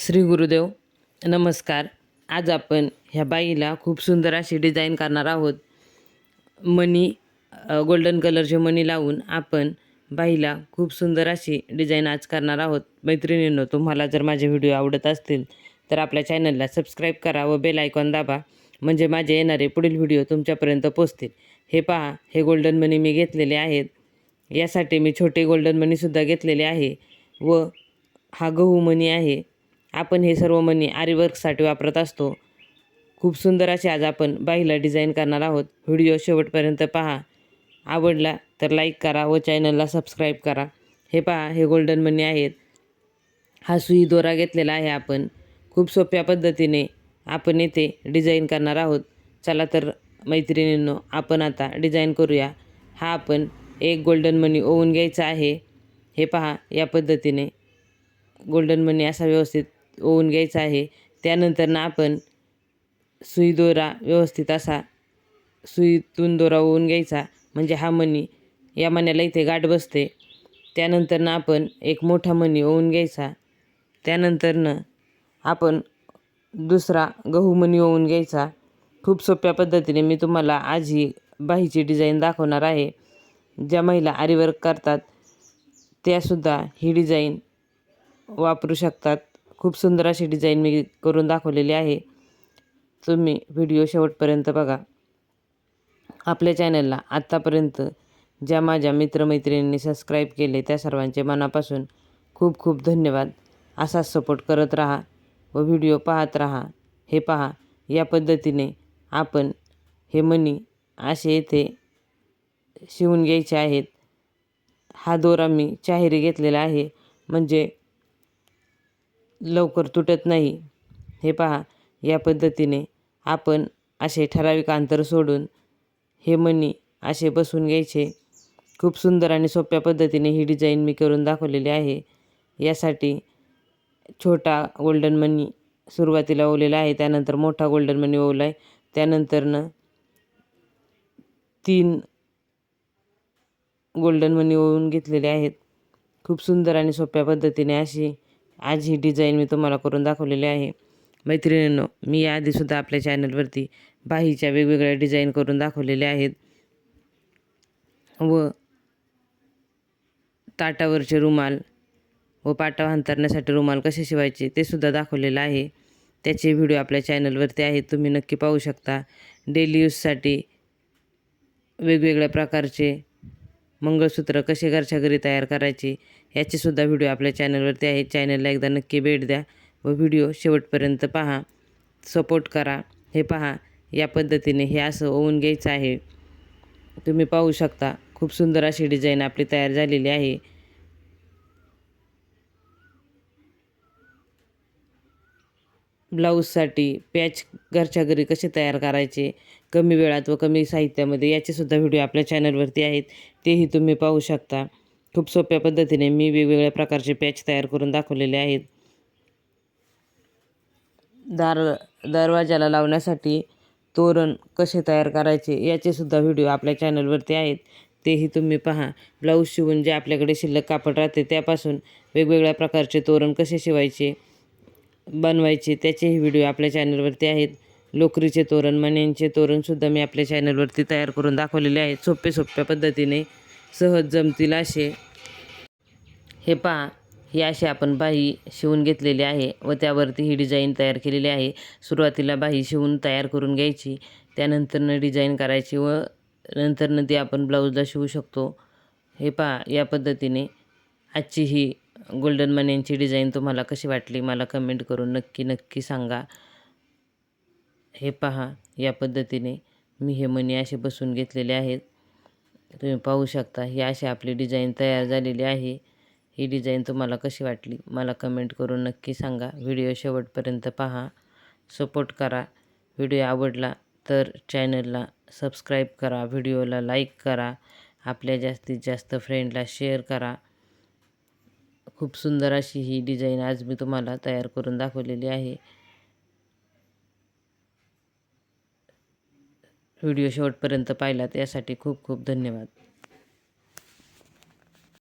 श्री गुरुदेव नमस्कार. आज आपण ह्या बाईला खूप सुंदर अशी डिझाईन करणार आहोत. मनी गोल्डन कलरचे मनी लावून आपण बाईला खूप सुंदर अशी डिझाईन आज करणार आहोत. मैत्रिणींनो तुम्हाला जर माझे व्हिडिओ आवडत असतील तर आपल्या चॅनलला सबस्क्राईब करा व बेल आयकॉन दाबा. म्हणजे माझे येणारे पुढील व्हिडिओ तुमच्यापर्यंत पोचतील हे पहा हे गोल्डन मनी मी घेतलेले आहेत. यासाठी मी छोटे गोल्डन मनीसुद्धा घेतलेले आहे. व हा गहू मनी आहे. आपण हे सर्व मणी आरीवर्कसाठी वापरत असतो. खूप सुंदर असे आज आपण बाईला डिझाईन करणार आहोत. व्हिडिओ शेवटपर्यंत पहा. आवडला तर लाईक करा व चॅनलला सबस्क्राईब करा. हे पहा हे गोल्डन मनी आहेत. हा सुई दोरा घेतलेला आहे आपण. खूप सोप्या पद्धतीने आपण येथे डिझाईन करणार आहोत. चला तर मैत्रिणींनो आपण आता डिझाईन करूया. हा आपण एक गोल्डन मनी ओवून घ्यायचा आहे. हे पहा या पद्धतीने गोल्डन मनी असा व्यवस्थित ओवून घ्यायचा आहे. त्यानंतर ना आपण सुई दोरा व्यवस्थित असा सुईतून दोरा ओवून घ्यायचा. म्हणजे हा मणी या मण्याला इथे गाठ बसते. त्यानंतरनं आपण एक मोठा मणी ओवून घ्यायचा. त्यानंतरनं आपण दुसरा गहू मणी ओवून घ्यायचा. खूप सोप्या पद्धतीने मी तुम्हाला आज ही बाहीची डिझाईन दाखवणार आहे. ज्या महिला आरीवर्क करतात त्यासुद्धा ही डिझाईन वापरू शकतात. खूप सुंदर अशी डिझाईन मी करून दाखवलेली आहे. तुम्ही व्हिडिओ शेवटपर्यंत बघा. आपल्या चॅनलला आत्तापर्यंत ज्या माझ्या मित्रमैत्रिणींनी सबस्क्राईब केले त्या सर्वांचे मनापासून खूप खूप धन्यवाद. असाच सपोर्ट करत राहा व व्हिडिओ पाहत राहा. हे पहा या पद्धतीने आपण हे मनी असे येथे शिवून घ्यायचे आहेत. हा दोरा मी चाहेरी घेतलेला आहे. म्हणजे लवकर तुटत नाही. हे पहा या पद्धतीने आपण असे ठराविक अंतर सोडून हे मणी असे बसून घ्यायचे. खूप सुंदर आणि सोप्या पद्धतीने ही डिझाईन मी करून दाखवलेली आहे. यासाठी छोटा गोल्डन मनी सुरुवातीला ओवलेला आहे त्यानंतर मोठा गोल्डन मनी ओवला आहे. त्यानंतरनं तीन गोल्डन मनी ओवून घेतलेले आहेत. खूप सुंदर आणि सोप्या पद्धतीने अशी आज ही डिझाईन मी तुम्हाला करून दाखवलेली आहे. मैत्रिणींनो मी याआधीसुद्धा आपल्या चॅनलवरती बाहीच्या वेगवेगळ्या डिझाईन करून दाखवलेल्या आहेत. व ताटावरचे रुमाल व पाटा हांतरण्यासाठी रुमाल कसे शिवायचे ते सुद्धा दाखवलेलं आहे. त्याचे व्हिडिओ आपल्या चॅनलवरती आहेत तुम्ही नक्की पाहू शकता. डेली यूजसाठी वेगवेगळ्या प्रकारचे मंगळसूत्र कसे घरच्या घरी तयार करायचे याचेसुद्धा व्हिडिओ आपल्या चॅनलवरती आहे. चॅनलला एकदा नक्की भेट द्या व व्हिडिओ शेवटपर्यंत पहा. सपोर्ट करा. हे पहा या पद्धतीने हे असं ओवून घ्यायचं आहे. तुम्ही पाहू शकता खूप सुंदर अशी डिझाईन आपली तयार झालेली आहे. ब्लाऊजसाठी पॅच घरच्या घरी कसे तयार करायचे कमी वेळात व कमी साहित्यामध्ये याचेसुद्धा व्हिडिओ आपल्या चॅनलवरती आहेत. तेही तुम्ही पाहू शकता. खूप सोप्या पद्धतीने मी वेगवेगळ्या प्रकारचे पॅच तयार करून दाखवलेले आहेत. दार दरवाजाला लावण्यासाठी तोरण कसे तयार करायचे याचेसुद्धा व्हिडिओ आपल्या चॅनलवरती आहेत. तेही तुम्ही पहा. ब्लाऊज शिवून जे आपल्याकडे शिल्लक कापड राहते त्यापासून वेगवेगळ्या प्रकारचे तोरण कसे शिवायचे बनवायचे त्याचेही व्हिडिओ आपल्या चॅनलवरती आहेत. लोकरीचे तोरण मण्यांचे तोरणसुद्धा मी आपल्या चॅनलवरती तयार करून दाखवलेले आहेत. सोपे सोप्या पद्धतीने सहज जमतील असे. हे पहा ही अशी आपण बाही शिवून घेतलेली आहे व त्यावरती ही डिझाईन तयार केलेली आहे. सुरुवातीला बाही शिवून तयार करून घ्यायची त्यानंतरनं डिझाईन करायची व नंतरनं ती आपण ब्लाऊजला शिवू शकतो. हे पहा या पद्धतीने आजची ही गोल्डन मण्यांची डिझाईन तुम्हाला कशी वाटली? मला कमेंट करून नक्की नक्की सांगा. हे पहा या पद्धतीने मी हे मणी असे बसून घेतलेले आहेत. तुम्ही पाहू शकता ही अशी आपली डिझाईन तयार झालेली आहे. ही डिझाईन तुम्हाला कशी वाटली? मला कमेंट करून नक्की सांगा. व्हिडिओ शेवटपर्यंत पहा. सपोर्ट करा. व्हिडिओ आवडला तर चॅनलला सबस्क्राईब करा. व्हिडिओला लाईक करा. आपल्या जास्तीत जास्त फ्रेंडला शेअर करा. खूप सुंदर अशी ही डिझाईन आज मी तुम्हाला तयार करून दाखवलेली आहे. व्हिडिओ शेवटपर्यंत पाहिलात यासाठी खूप खूप धन्यवाद.